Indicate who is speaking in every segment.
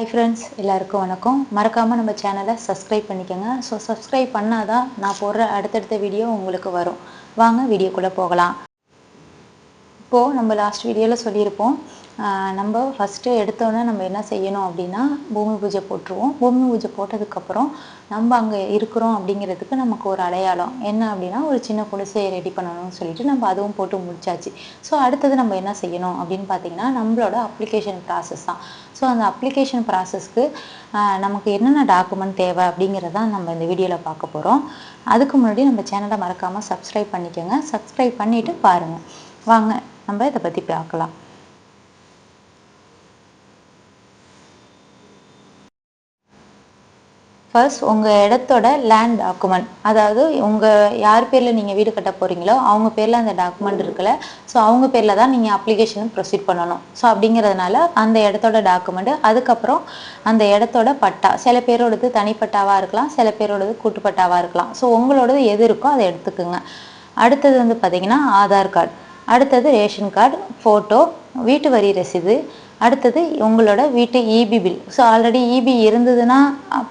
Speaker 1: Hi friends எல்லாருக்கும் வணக்கம். மறக்காமல் நம்ம சேனலை சப்ஸ்கிரைப் பண்ணிக்கோங்க. ஸோ சப்ஸ்கிரைப் பண்ணால் தான் நான் போடுற அடுத்தடுத்த வீடியோ உங்களுக்கு வரும். வாங்க வீடியோக்குள்ளே போகலாம். இப்போது நம்ம லாஸ்ட் வீடியோவில் சொல்லியிருப்போம் நம்ம ஃபஸ்ட்டு எடுத்தோன்னே நம்ம என்ன செய்யணும் அப்படின்னா பூமி பூஜை போட்டுருவோம். பூமி பூஜை போட்டதுக்கப்புறம் நம்ம அங்கே இருக்கிறோம் அப்படிங்கிறதுக்கு நமக்கு ஒரு அடையாளம். என்ன அப்படின்னா ஒரு சின்ன குடிசையை ரெடி பண்ணணும்னு சொல்லிட்டு நம்ம அதுவும் போட்டு முடிச்சாச்சு. ஸோ அடுத்தது நம்ம என்ன செய்யணும் அப்படின்னு பார்த்தீங்கன்னா நம்மளோட அப்ளிகேஷன் ப்ராசஸ் தான். ஸோ அந்த அப்ளிகேஷன் ப்ராசஸ்க்கு நமக்கு என்னென்ன டாக்குமெண்ட் தேவை அப்படிங்கிறதான் நம்ம இந்த வீடியோவில் பார்க்க போகிறோம் அதுக்கு முன்னாடி நம்ம சேனலை மறக்காமல் சப்ஸ்கிரைப் பண்ணிக்கோங்க. சப்ஸ்கிரைப் பண்ணிவிட்டு பாருங்கள் வாங்க நம்ம இதை பற்றி பார்க்கலாம். ஃபர்ஸ்ட் உங்கள் இடத்தோட லேண்ட் டாக்குமெண்ட் அதாவது உங்கள் யார் பேரில் நீங்கள் வீடு கட்ட போகிறீங்களோ அவங்க பேரில் அந்த டாக்குமெண்ட் இருக்குல்ல ஸோ அவங்க பேரில் தான் நீங்கள் அப்ளிகேஷன் ப்ரொசீட் பண்ணணும். ஸோ அப்படிங்கிறதுனால அந்த இடத்தோட டாக்குமெண்ட்டு அதுக்கப்புறம் அந்த இடத்தோட பட்டா. சில பேரோடது தனிப்பட்டாவாக இருக்கலாம் சில பேரோடது கூட்டுப்பட்டாவாக இருக்கலாம். ஸோ உங்களோடது எது இருக்கோ அதை எடுத்துக்கோங்க. அடுத்தது வந்து பார்த்திங்கன்னா ஆதார் கார்டு அடுத்தது ரேஷன் கார்டு ஃபோட்டோ வீட்டு வரி ரசீது அடுத்தது உங்களோட வீட்டு EB bill so already EB இருந்ததுன்னா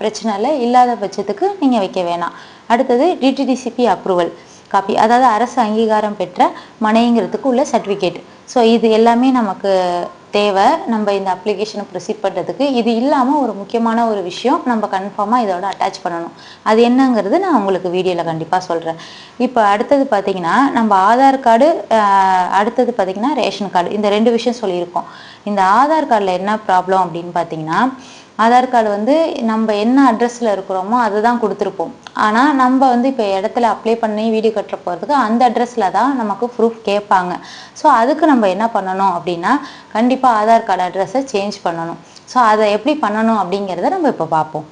Speaker 1: பிரச்சனை இல்லை. இல்லாத பட்சத்துக்கு நீங்கள் வைக்க வேணாம். அடுத்தது டிடிடிசிபி அப்ரூவல் காப்பி அதாவது அரசு அங்கீகாரம் பெற்ற மனைங்கிறதுக்கு உள்ள சர்டிஃபிகேட் ஸோ இது எல்லாமே நமக்கு தேவை. நம்ம இந்த அப்ளிகேஷனை ப்ரொசீட் பண்ணுறதுக்கு இது இல்லாமல் ஒரு முக்கியமான ஒரு விஷயம் நம்ம கன்ஃபார்மாக இதோட அட்டாச் பண்ணணும். அது என்னங்கிறது நான் உங்களுக்கு வீடியோவில் கண்டிப்பாக சொல்கிறேன் இப்போ அடுத்தது பார்த்திங்கன்னா நம்ம ஆதார் கார்டு அடுத்தது பார்த்திங்கன்னா ரேஷன் கார்டு. இந்த ரெண்டு விஷயம் சொல்லியிருக்கோம். இந்த ஆதார் கார்டில் என்ன ப்ராப்ளம் அப்படின்னு பார்த்தீங்கன்னா ஆதார் கார்டு வந்து நம்ம என்ன அட்ரஸில் இருக்கிறோமோ அதுதான் கொடுத்துருப்போம். ஆனால் நம்ம வந்து இப்போ இடத்துல அப்ளை பண்ணி வீடு கட்டுற போகிறதுக்கு அந்த அட்ரஸில் தான் நமக்கு ப்ரூஃப் கேட்பாங்க. ஸோ அதுக்கு நம்ம என்ன பண்ணணும் அப்படின்னா கண்டிப்பாக ஆதார் கார்டு அட்ரஸை சேஞ்ச் பண்ணணும். ஸோ அதை எப்படி பண்ணணும் அப்படிங்கிறத நம்ம இப்போ பார்ப்போம்.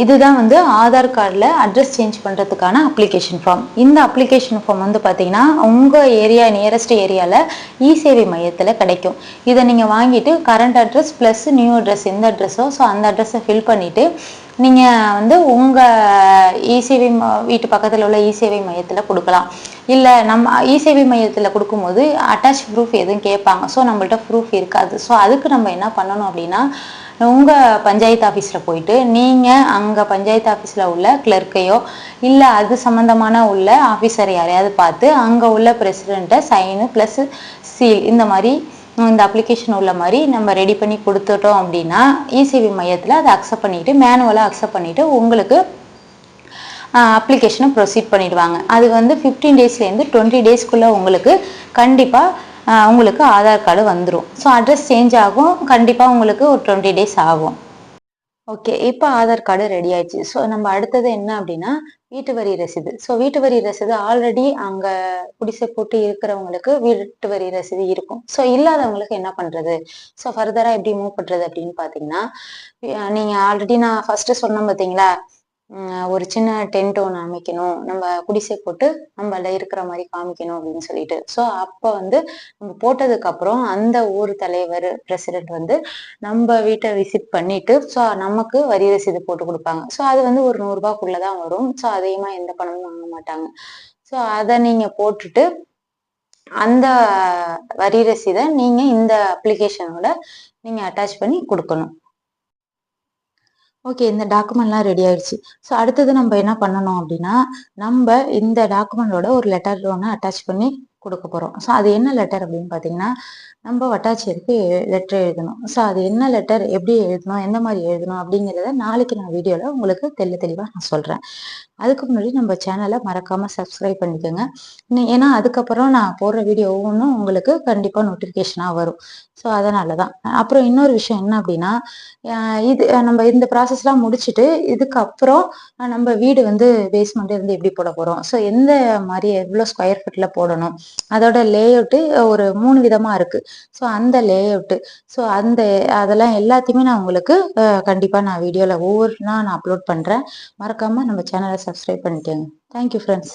Speaker 1: இதுதான் வந்து ஆதார் கார்டில் அட்ரஸ் சேஞ்ச் பண்ணுறதுக்கான அப்ளிகேஷன் ஃபார்ம் இந்த அப்ளிகேஷன் ஃபார்ம் வந்து பார்த்தீங்கன்னா உங்கள் ஏரியா நியரஸ்ட் ஏரியாவில் இ சேவை மையத்தில் கிடைக்கும். இதை நீங்கள் வாங்கிட்டு current address plus new address எந்த அட்ரஸோ ஸோ அந்த அட்ரஸை ஃபில் பண்ணிவிட்டு நீங்கள் வந்து உங்கள் இசேவை வீட்டு பக்கத்தில் உள்ள இசேவை மையத்தில் கொடுக்கலாம். இல்லை நம்ம இசேவை மையத்தில் கொடுக்கும்போது அட்டாச் ப்ரூஃப் எதுவும் கேட்பாங்க. ஸோ நம்மள்ட்ட ப்ரூஃப் இருக்காது. ஸோ அதுக்கு நம்ம என்ன பண்ணணும் அப்படின்னா உங்கள் பஞ்சாயத்து ஆஃபீஸில் போயிட்டு நீங்கள் அங்கே பஞ்சாயத்து ஆஃபீஸில் உள்ள கிளர்க்கையோ இல்லை அது சம்மந்தமான உள்ள ஆஃபீஸர் யாரையாவது பார்த்து அங்கே உள்ள பிரசிடெண்ட்டை சைனு ப்ளஸ் சீல் இந்த மாதிரி இந்த அப்ளிகேஷன் உள்ள மாதிரி நம்ம ரெடி பண்ணி கொடுத்துட்டோம் அப்படின்னா இசிவி மையத்தில் அதை அக்செப்ட் பண்ணிவிட்டு மேனுவலாக அக்செப்ட் பண்ணிவிட்டு உங்களுக்கு அப்ளிகேஷனை ப்ரொசீட் பண்ணிடுவாங்க. அது வந்து ஃபிஃப்டீன் டேஸ்லேருந்து டுவெண்ட்டி டேஸ்க்குள்ளே உங்களுக்கு கண்டிப்பாக உங்களுக்கு ஆதார் கார்டு வந்துடும் ஸோ அட்ரஸ் சேஞ்ச் ஆகும். கண்டிப்பாக உங்களுக்கு ஒரு டுவெண்ட்டி டேஸ் ஆகும். ஓகே இப்போ ஆதார் கார்டு ரெடி ஆயிடுச்சு. ஸோ நம்ம அடுத்தது என்ன அப்படின்னா வீட்டு வரி ரசீது. ஸோ வீட்டு வரி ரசீது ஆல்ரெடி அங்கே குடிசை போட்டு இருக்கிறவங்களுக்கு வீட்டு வரி ரசீது இருக்கும். ஸோ இல்லாதவங்களுக்கு என்ன பண்ணுறது ஸோ ஃபர்தராக எப்படி மூவ் பண்ணுறது அப்படின்னு பார்த்தீங்கன்னா நீங்கள் ஆல்ரெடி நான் ஃபர்ஸ்ட் சொன்னேன் பார்த்தீங்களா ஒரு சின்ன டென்ட் ஒன்று அமைக்கணும். நம்ம குடிசை போட்டு நம்மள இருக்கிற மாதிரி காமிக்கணும் அப்படின்னு சொல்லிட்டு. ஸோ அப்போ வந்து நம்ம போட்டதுக்கு அப்புறம் அந்த ஊர் தலைவர் பிரசிடென்ட் வந்து நம்ம வீட்டை விசிட் பண்ணிட்டு ஸோ நமக்கு வரி ரசீது போட்டு கொடுப்பாங்க. ஸோ அது வந்து ஒரு நூறுரூபாக்குள்ளதான் வரும். ஸோ அதிகமாக எந்த பணமும் வாங்க மாட்டாங்க. ஸோ அதை நீங்கள் போட்டுட்டு அந்த வரி ரசீதை நீங்கள் இந்த அப்ளிகேஷனோட நீங்கள் அட்டாச் பண்ணி கொடுக்கணும். ஓகே இந்த டாக்குமெண்ட்லாம் ரெடி ஆயிடுச்சு. ஸோ அடுத்தது நம்ம என்ன பண்ணணும் அப்படின்னா நம்ம இந்த டாக்குமெண்டோட ஒரு லெட்டர் ஒன்று அட்டாச் பண்ணி கொடுக்க போகிறோம் ஸோ அது என்ன லெட்டர் அப்படின்னு பார்த்தீங்கன்னா நம்ம வட்டாட்சியருக்கு லெட்டர் எழுதணும். ஸோ அது என்ன லெட்டர் எப்படி எழுதணும் எந்த மாதிரி எழுதணும் அப்படிங்கிறத நாளைக்கு நான் வீடியோவில் உங்களுக்கு தெல்ல தெளிவாக நான் சொல்கிறேன் அதுக்கு முன்னாடி நம்ம சேனலை மறக்காமல் சப்ஸ்கிரைப் பண்ணிக்கோங்க. ஏன்னா அதுக்கப்புறம் நான் போடுற வீடியோ ஒவ்வொன்றும் உங்களுக்கு கண்டிப்பாக நோட்டிஃபிகேஷனாக வரும். ஸோ அதனால தான் அப்புறம் இன்னொரு விஷயம் என்ன அப்படின்னா இது நம்ம இந்த ப்ராசஸ்லாம் முடிச்சுட்டு இதுக்கப்புறம் நம்ம வீடு வந்து பேஸ்மெண்ட் இருந்து எப்படி போட போகிறோம் ஸோ எந்த மாதிரி எவ்வளோ ஸ்கொயர் ஃபீட்டில் போடணும்? அதோட லேஅவுட்டு ஒரு மூணு விதமாக இருக்குது ஸோ அந்த லேஅவுட்டு ஸோ அந்த அதெல்லாம் எல்லாத்தையுமே நான் உங்களுக்கு கண்டிப்பாக நான் வீடியோவில் ஒவ்வொரு நான் அப்லோட் பண்ணுறேன் மறக்காமல் நம்ம சேனலை சப்ஸ்கிரைப் பண்ணிட்டேங்க. Thank you friends